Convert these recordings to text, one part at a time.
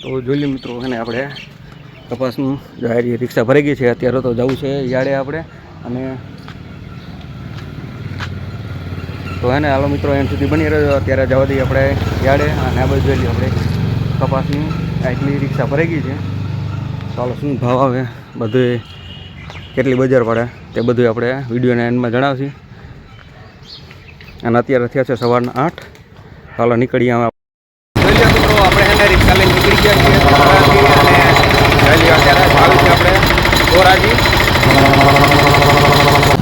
તો જોઈ મિત્રો અને આપણે કપાસનું જાહેર રિક્ષા ભરાઈ ગઈ છે. અત્યારે તો જવું છે યાડે આપણે. અને તો હે ને, હાલો મિત્રો એન્ડ સુધી બની રહ્યો. અત્યારે જવા દઈએ આપણે યાડે અને આ બાજુ જોઈ લઈએ આપણે કપાસની આટલી રિક્ષા ભરાઈ ગઈ છે. ચાલો, શું ભાવ આવે? બધું કેટલી બજાર પડે? તે બધું આપણે વિડીયોના એન્ડમાં જણાવશું. અને અત્યારે થયા છે સવારના આઠ. ચાલો નીકળીએ આપણે રિક્ષા લઈને ધોરાજી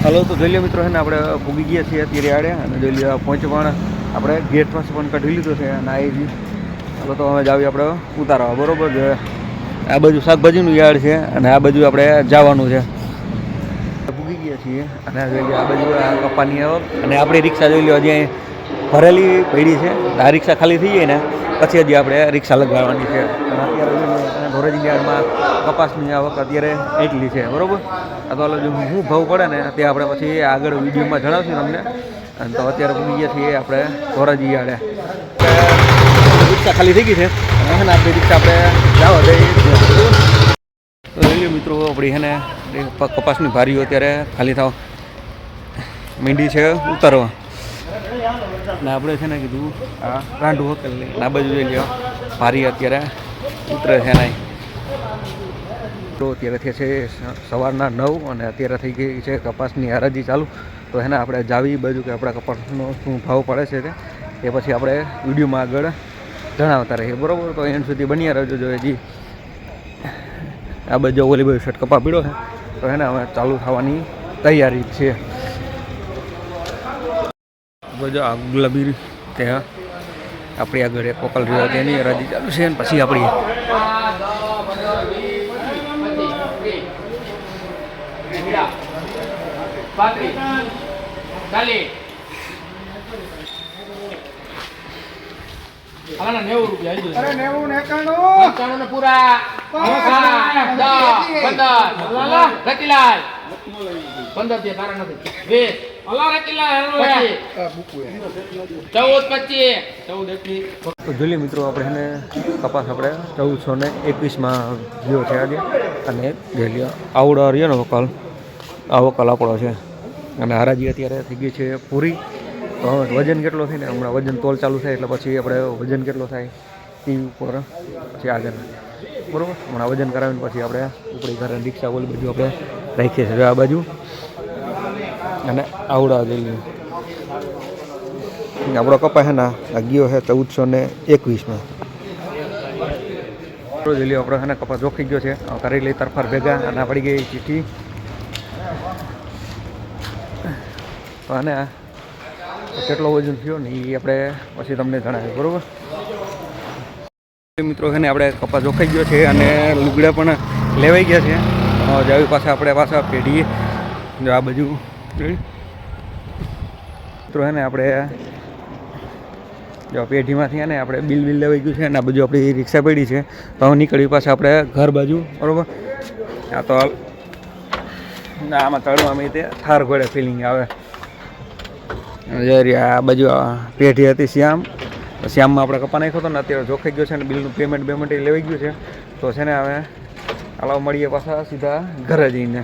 હલો તો જોઈ લો મિત્રો છે ને, આપણે ભૂગી ગયા છીએ અત્યારે આડે, અને જોઈ લો પહોંચ પણ આપણે ગેટ પાસે પણ કાઢી લીધો છે, અને આવી હલો, તો હવે જાવી આપણે ઉતારવા, બરાબર આ બાજુ શાકભાજીનું યાર્ડ છે, અને આ બાજુ આપણે જવાનું છે. ભૂગી ગયા છીએ, અને આ બાજુ આ કપ્પાની આવક, અને આપણે રિક્ષા જોઈ લો અહીં ભરેલી પડી છે. આ રિક્ષા ખાલી થઈ જાય ને પછી હજી આપણે રિક્ષા લગાડવાની છે. અત્યારે ધોરાજી યાર્ડમાં કપાસની આવક અત્યારે એટલી છે. બરોબર? અથવા શું ભાવ પડે ને તે આપણે પછી આગળ વિડીયોમાં જણાવશું તમને. અને તો અત્યારે પૂગી ગયા છીએ આપણે ધોરાજી યાર્ડે. રિક્ષા ખાલી થઈ ગઈ છે. અને હે આપણી રિક્ષા આપણે જાઓ જઈએ જોઈ મિત્રો, આપણી છે ને કપાસની ભારીઓ અત્યારે ખાલી થાવ. મીંડી છે ઉતારવા. ને આપણે છે ને કીધું, આ રાંડુ હોટેલ આ બાજુ જોઈ લ્યો, ભારી અત્યારે ઉતરે છે નહીં તો અત્યારે થયા છે સવારના નવ અને અત્યારે થઈ ગઈ છે કપાસની હરાજી ચાલુ. તો એને આપણે જાવી બાજુ કે આપણા કપાસનો શું ભાવ પડે છે તે, એ પછી આપણે વિડીયોમાં આગળ જણાવતા રહીએ. બરાબર? તો એન્ડ સુધી બન્યા રહેજો જો. હજી આ બાજુ ઓલી બાજુ શર્ટ કપા પીડો છે. તો એને હવે ચાલુ થવાની તૈયારી છે. બધો આગલબીર ગુલાબી ત્યાં આપણી આગળ એક કોકલ રહ્યો તેની હરાજી ચાલુ છે અને પછી આપણી નેવું રૂપિયા પૂરા પંદર. રતિલાલ. પંદરથી તારા નથી. વીસ. એકવીસ. તો મિત્રો, આપણે એને કપાસ આપણે ચૌદસો ને એકવીસમાં ગયો છે આજે. અને લ્યો આવડો રહ્યો ને વકલ. આ વકલ આપણો છે. અને હરાજી અત્યારે થઈ ગઈ છે પૂરી. વજન કેટલો થાય ને? હમણાં વજન તોલ ચાલુ થાય એટલે પછી આપણે વજન કેટલો થાય તે ઉપર પછી આગળ. બરાબર? હમણાં વજન કરાવીને પછી આપણે ઉપડી ઘરે રિક્ષા ઓલી બધું આપણે રાખીએ છીએ. આ બાજુ અને આવડા દિલ્હી આપણો કપા છે ને ગયો છે ચૌદસો ને એકવીસમાં. લ્યો આપણો છે ને કપા જોખી ગયો છે. કરી લઈ તરફાર ભેગા, અને પડી ગઈ ચીઠી. આને કેટલો વજન થયો ને એ આપણે પછી તમને જણાવીએ, બરાબર? મિત્રો છે ને આપણે કપા જોખાઈ ગયો છે અને લુગડા પણ લેવાઈ ગયા છે. જાવી પાછા આપણે પાછા પેઢી જો આ બાજુ. મિત્રો છે ને આપણે જો પેઢીમાંથી ને આપણે બિલ બિલ લેવાઈ ગયું છે અને આ બાજુ આપણી રિક્ષા પડી છે. તો હવે નીકળી પાછા આપણે ઘર બાજુ, બરાબર? આ તો ના, આમાં ચડવામાં તે થાર ઘોડે ફિલિંગ આવે. જરી આ બાજુ પેઢી હતી શ્યામ. શ્યામમાં આપણે કપા નાખ્યો હતો ને અત્યારે જોખાઈ ગયો છે ને બિલનું પેમેન્ટ પેમેન્ટ એ લેવાઈ ગયું છે. તો છે ને હવે હાલો મળીએ પાછા સીધા ઘરે જઈને.